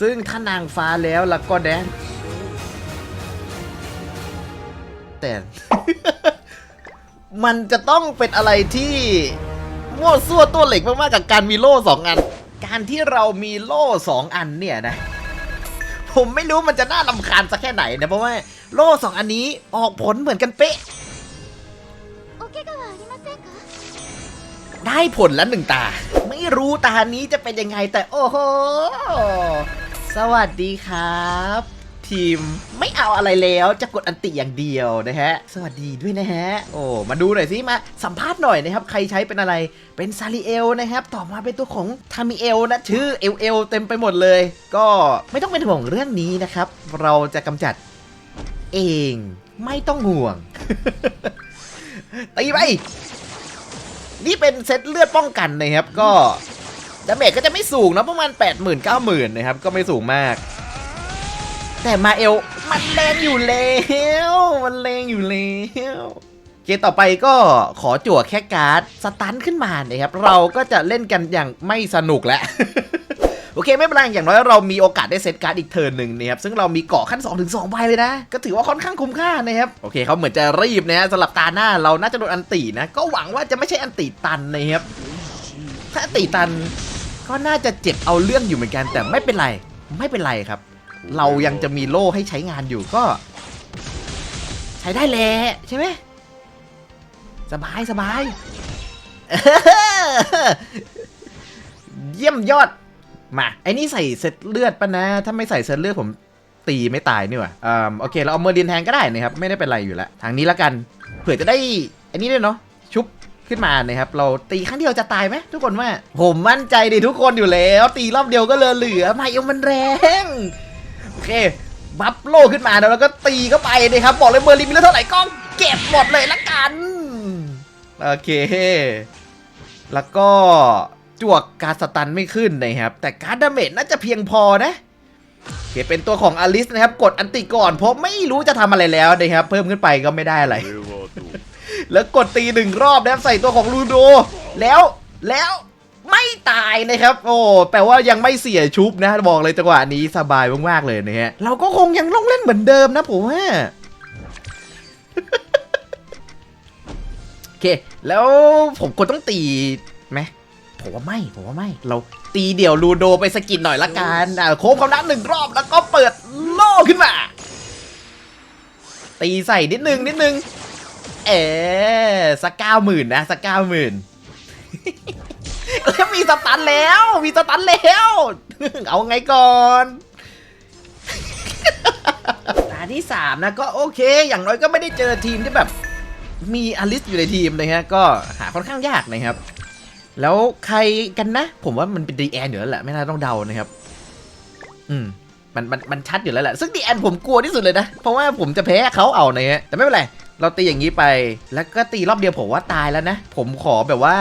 ซึ่งถ้านางฟ้าแล้วแล้วก็แดนแต่ มันจะต้องเป็นอะไรที่มั่วซั่วตัวเหล็กมากๆกับการมีโล่สองอัน การที่เรามีโล่สองอันเนี่ยนะ ผมไม่รู้มันจะน่าลำคาญสักแค่ไหนนะ เพราะว่าโล่สองอันนี้ออกผลเหมือนกันเป๊ะ ได้ผลแล้วหนึ่งตา ไม่รู้ตานี้จะเป็นยังไงแต่โอ้โห สวัสดีครับ ทีมไม่เอาอะไรแล้วจะกดอันติอย่างเดียวนะฮะ สวัสดีด้วยนะฮะ โอ้มาดูหน่อยสิมาสัมภาษณ์หน่อยนะครับ ใครใช้เป็นอะไรเป็นซาริเอลนะครับต่อมาเป็นตัวของทามิเอลนะชื่อเอลเอลเต็มไปหมดเลย ก็ไม่ต้องเป็นห่วงเรื่องนี้นะครับ เราจะกำจัดเองไม่ต้องห่วงตีไปนี่เป็นเซตเลือดป้องกันนะครับก็ ดาเมจก็จะไม่สูงนะประมาณ 8 0 0 0 0 9 0 0 0 0นะครับ ก็ไม่สูงมาก แต่มาเอลมันแรงอยู่แล้วมันแรงอยู่แล้วเกมต่อไปก็ขอจั่วแค่การ์ดสตันขึ้นมานะครับ เราก็จะเล่นกันอย่างไม่สนุกแล้วโอเคไม่เป็นไรอย่างน้อยเรามีโอกาสได้เซตการ์ดอีกเทิร์นหนึ่งนะครับซึ่งเรามีเกาะขั้น2ถึง2ใบเลยนะ ก็ถือว่าค่อนข้างคุ้มค่านะครับโอเคเขาเหมือนจะรีบนะสำหรับตาหน้าเราน่าจะโดนอันตีนะ ก็หวังว่าจะไม่ใช่อันตีตันนะครับถ้าอันตีตัน ก็น่าจะเจ็บเอาเรื่องอยู่เหมือนกันแต่ไม่เป็นไร ไม่เป็นไรครับ เรายังจะมีโล่ให้ใช้งานอยู่ก็ ใช้ได้แหละใช่ไหมสบายสบายเยี่ยมยอด มาไอ้นี่ใส่เซตเลือดปะนะ ถ้าไม่ใส่เซตเลือดผมตีไม่ตายนี่หว่าอ่าโอเค เราเอาเมอร์ดินแทนก็ได้นะครับ ไม่ได้เป็นไรอยู่แล้ว ทางนี้แล้วกัน เผื่อจะได้ อันนี้ด้วยเนาะ ชุบ ขึ้นมานะครับ เราตีครั้งเดียวจะตายไหมทุกคนว่า ผมมั่นใจดิทุกคนอยู่แล้ว ตีรอบเดียวก็เลอเหลือไมเอลมันแรงโอเคบัฟโลขึ้นมาแล้วเราก็ตีเข้าไปนะครับบอกเลยเบอร์ลิมีเลอร์เท่าไหร่ก็เก็บหมดเลยละกันโอเค แล้วก็จวกการสตันไม่ขึ้นนะครับ แต่การดาเมจน่าจะเพียงพอนะโอเคเป็นตัวของอลิสนะครับ กดอันติก่อนเพราะไม่รู้จะทำอะไรแล้วนะครับ เพิ่มขึ้นไปก็ไม่ได้อะไร แล้วกดตีหนึ่งรอบนะครับใส่ตัวของลูโด แล้วแล้วไม่ตายนะครับ โอ้แปลว่ายังไม่เสียชุบนะ บอกเลยจังหวะนี้สบายมากๆเลยนะฮะเราก็คงยังต้องเล่นเหมือนเดิมนะผมว่าโอเค แล้วผมควรต้องตีไหมผมว่าไม่ผมว่าไม่ เราตีเดี่ยวลูโดไปสกินหน่อยละกันอาโค้งเขานัดหนึ่งรอบแล้วก็เปิดโล่ขึ้นมา ตีใส่นิดนึงนิดนึง เออสักเก้าหมื่นนะสักเก้าหมื่นแล้วมีสตันแล้ว มีสตันแล้ว เอาไงก่อนตาที่สามนะก็โอเค อย่างน้อยก็ไม่ได้เจอทีมที่แบบมีอลิสอยู่ในทีมนะฮะก็หาค่อนข้างยากนะครับ แล้วใครกันนะ ผมว่ามันเป็นดีแอนอยู่แล้วแหละไม่น่าต้องเดานะครับ อืมมันมันมันชัดอยู่แล้วแหละซึ่งดีแอนผมกลัวที่สุดเลยนะ เพราะว่าผมจะแพ้เขาเอานะฮะแต่ไม่เป็นไร เราตีอย่างนี้ไป แล้วก็ตีรอบเดียวผมว่าตายแล้วนะ ผมขอแบบว่า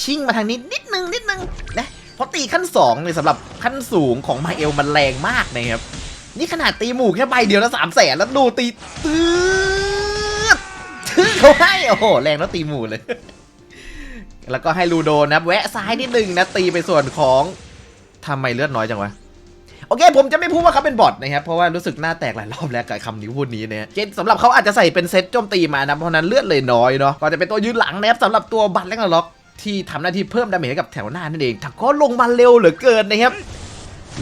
ชิ่งมาทางนี้นิดนึงนิดนึงนะเพราะตีขั้น2เนี่ยสำหรับขั้นสูงของมาเอลมันแรงมากนะครับ นี่ขนาดตีหมู่แค่ใบเดียวแล้วสามแสนแล้วดูตีตืดทื่อเขาให้โอ้โหแรงแล้วตีหมู่เลย แล้วก็ให้ลูโดนะแวะซ้ายนิดนึงนะตีไปส่วนของทำไมเลือดน้อยจังวะ โอเค ผมจะไม่พูดว่าเขาเป็นบอทนะครับ เพราะว่ารู้สึกหน้าแตกหลายรอบแล้วกับคำนี้พูดนี้เนี่ยเกณฑ์สำหรับเขาอาจจะใส่เป็นเซตโจมตีมานะเพราะนั้นเลือดเลยน้อยเนาะก็จะเป็นตัวยืนหลังนะครับสำหรับตัวบัตและก็ล็อกที่ทำหน้าที่เพิ่มดาเมจให้กับแถวหน้านั่นเองแต่ก็ลงมาเร็วเหลือเกินนะครับ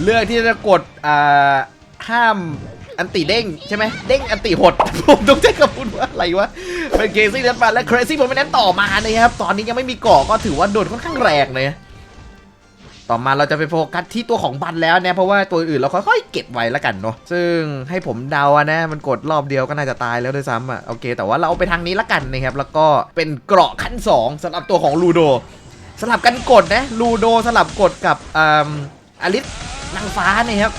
เลือกที่จะกดอ่าห้ามอันติเด้งใช่ไหมเด้งอันติหด ผมต้องใช้คำพูดว่าอะไรวะ เป็นเกซี่นันมาและเครซี่ผมไม่นั้นต่อมานะครับ ตอนนี้ยังไม่มีเกาะก็ถือว่าโดนค่อนข้างแรงเลย ต่อมาเราจะไปโฟกัสที่ตัวของบันแล้วนะ เพราะว่าตัวอื่นเราค่อยๆเก็บไว้แล้วกันเนาะ ซึ่งให้ผมเดาอะนะ มันกดรอบเดียวก็น่าจะตายแล้วด้วยซ้ำอะโอเค แต่ว่าเราเอาไปทางนี้ละกันนะครับ แล้วก็เป็นเกราะขั้น 2สำหรับตัวของลูโด สลับกันกดนะ ลูโดสลับกดกับออลิสนางฟ้านะครับ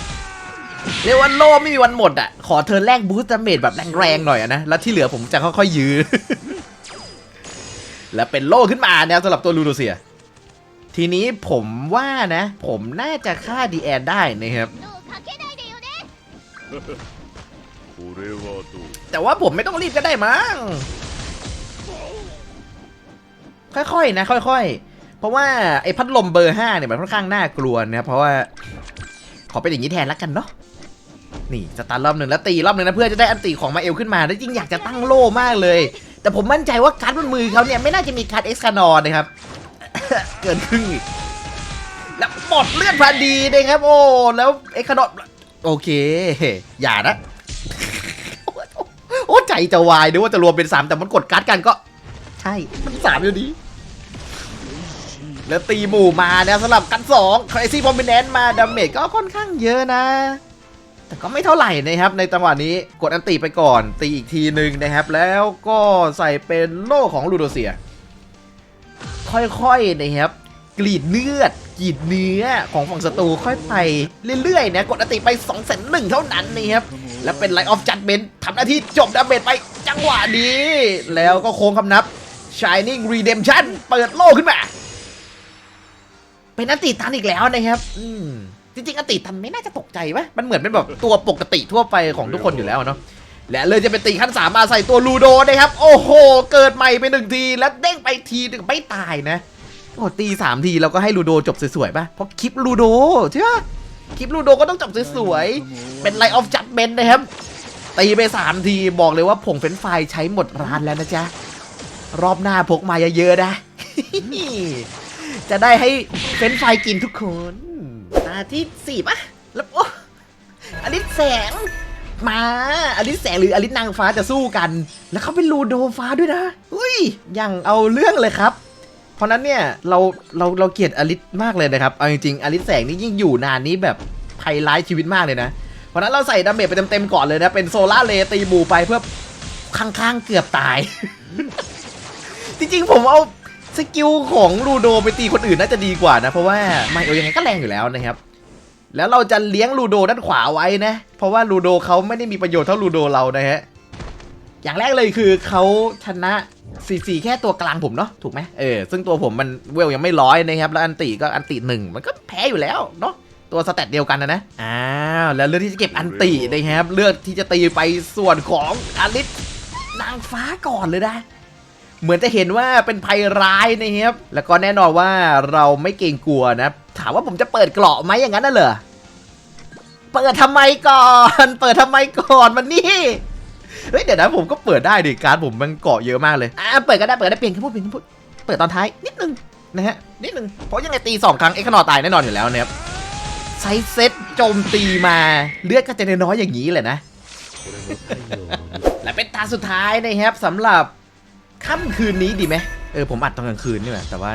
เรียกว่าโล่ไม่มีวันหมดอะ ขอเธอแรกบูสต์ดาเมจแบบแรงๆหน่อยอะนะ แล้วที่เหลือผมจะค่อยๆยื้อ แล้วเป็นโล่ขึ้นมาแนวสำหรับตัวลูโดเซีย ทีนี้ผมว่านะ ผมน่าจะฆ่าดีแอนได้นะครับ แต่ว่าผมไม่ต้องรีบก็ได้มั้ง ค่อยๆ นะ ค่อยๆ เพราะว่าไอ้พัดลมเบอร์ห้าเนี่ยมันค่อนข้างน่ากลัวนะเพราะว่า ขอเป็นอย่างนี้แทนแล้วกันเนาะนี่จะตันรอบหนึ่งแล้วตีรอบหนึ่งนะเพื่อจะได้อันตีของมาเอลขึ้นมาแล้วจริงอยากจะตั้งโล่มากเลย แต่ผมมั่นใจว่าการบนมือเขาเนี่ยไม่น่าจะมีการเอ็กซ์คานอนะครับ เกินครึ่งอีกแล้วหมดเลือดพอดีนะครับ โอ้ แล้วเอ็กคานอนโอเค อย่านะ โอ้ใจจะวายนึกว่าจะรวมเป็นสามแต่มันกดการ์ดกันก็ ใช่ มันสามอยู่ดี แล้วตีหมู่มาเนี่ยสลับกันสองครซี่พอม n น n นมาดาเมจก็ค่อนข้างเยอะนะ แต่ก็ไม่เท่าไหร่นะครับ ในจังหวะนี้กดอันตีไปก่อน ตีอีกทีหนึ่งนะครับ แล้วก็ใส่เป็นโล่ของลูโดเซีย ค่อยๆนะครับกรีดเลือดกรีดเนื้อของฝั่งศัตรูค่อยไปเรื่อยๆนะกดอันติไป2องแสนหนึ่งเท่านั้นนะครับ แล้วเป็นไลท์ออฟจัดเ e นทำหน้าที่จบดาเมจไปจังหวะนี้ แล้วก็โค้งคำนับ Shining Redemption เปิดโล่ขึ้นมา เป็นอันติตันอีกแล้วนะครับ อืมจริงๆอันติตันไม่น่าจะตกใจวะมันเหมือนเป็นแบบตัวปกติทั่วไปของทุกคนอยู่แล้วเนาะ และเลยจะเป็นตีขั้นสามมาใส่ตัวลูโดนะครับ โอ้โห เกิดใหม่ไปหนึ่งทีแล้วเด้งไปทีหนึ่งไม่ตายนะโอ้ตีสามทีเราก็ให้ลูโดจบสวยๆป่ะเพราะคลิปลูโดใช่ปะคลิปลูโดก็ต้องจบสวยๆเป็นไลออฟจัดเ e นนะครับตีไปสามทีบอกเลยว่าผงเฟนไฟใช้หมดร้านแล้วนะจ๊ะรอบหน้าพกมาเยอะๆนะจะได้ให้เฟนไฟกินทุกคนตาที่สี่ปะแล้วโอ้อลิสแสง มาอลิสแสงหรืออลิสนางฟ้าจะสู้กัน แล้วเขาเป็นลูโดฟ้าด้วยนะอุ้ยยังเอาเรื่องเลยครับ เพราะนั้นเนี่ยเราเราเราเกลียดอลิสมากเลยนะครับ เอาจริงๆอลิสแสงนี่ยิ่งอยู่นานนี้แบบภัยร้ายชีวิตมากเลยนะ เพราะนั้นเราใส่ดาเมจไปเต็มๆก่อนเลยนะ เป็นโซล่าเลตีบูไปเพื่อข้างๆเกือบตาย จริงๆ ผมเอาสกิลของลูโดไปตีคนอื่นน่าจะดีกว่านะ เพราะว่าไมโอยังไงก็แรงอยู่แล้วนะครับ แล้วเราจะเลี้ยงลูโดด้านขวาไว้นะ เพราะว่าลูโดเขาไม่ได้มีประโยชน์เท่าลูโดเรานะฮะ อย่างแรกเลยคือเขาชนะซีซีแค่ตัวกลางผมเนาะถูกไหมเออซึ่งตัวผมมันเวลยังไม่ร้อยนะครับ แล้วอันติก็อันติหนึ่งมันก็แพ้อยู่แล้วเนาะตัวสเตตเดียวกันนะนะอ้าวแล้วเลือกที่จะเก็บอันตินะครับเลือกที่จะตีไปส่วนของอลิสนางฟ้าก่อนเลยนะ เหมือนจะเห็นว่าเป็นภัยร้ายนะครับแล้วก็แน่นอนว่าเราไม่เกรงกลัวนะ ถามว่าผมจะเปิดเกราะไหมอย่างนั้นน่ะเหรอเปิดทำไมก่อน เปิดทำไมก่อนมันนี่เฮ้ยเดี๋ยวนะผมก็เปิดได้ดิการ์ดผมมันเกาะเยอะมากเลยอ่าเปิดก็ได้เปิดได้เปลี่ยนคำพูดเปลี่ยนคำพูดเปิดตอนท้ายนิดนึงนะฮะนิดนึงเพราะยังไงตีสองครั้งเอ็กซ์นอตายแน่นอนอยู่แล้วนะครับไซส์เซตโจมตีมาเลือดก็จะน้อยอย่างนี้แหละนะ และเป็นตาสุดท้ายนะครับสำหรับ ค่ำคืนนี้ดีไหมเออผมอัดตอนกลางคืนนี่แหละแต่ว่า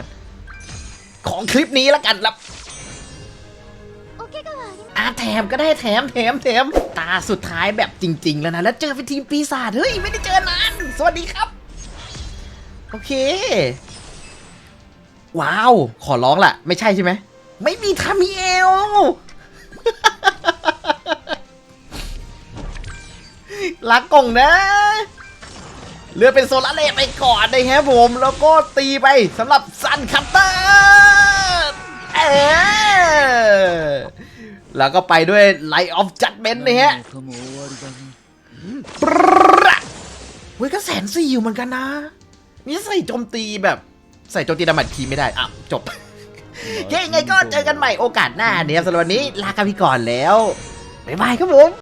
ของคลิปนี้ละกันครับอาแถมก็ได้แถมแถมแถมตาสุดท้ายแบบจริง ๆ แล้วนะแล้วเจอเป็นทีมปีศาจเฮ้ยไม่ได้เจอนานสวัสดีครับ โอเค ว้าว ขอร้องล่ะ ไม่ใช่ใช่ไหมไม่มีทามิเอลรักกลงนะ เรือเป็นโซลาเลไปก่อนนะครับผม แล้วก็ตีไปสำหรับซันคัตเตอร์เออแล้วก็ไปด้วย Light of Judgment นะฮะเฮ้ยก็แสนสี่อยู่เหมือนกันนะ นี่ใส่โจมตีแบบใส่โจมตีดามัดคีไม่ได้ อะ จบโอเคยังไงก็เจอกันใหม่โอกาสหน้าเนี่ยสำหรับวันนี้ลากันไปก่อนแล้ว บ๊ายบายครับผม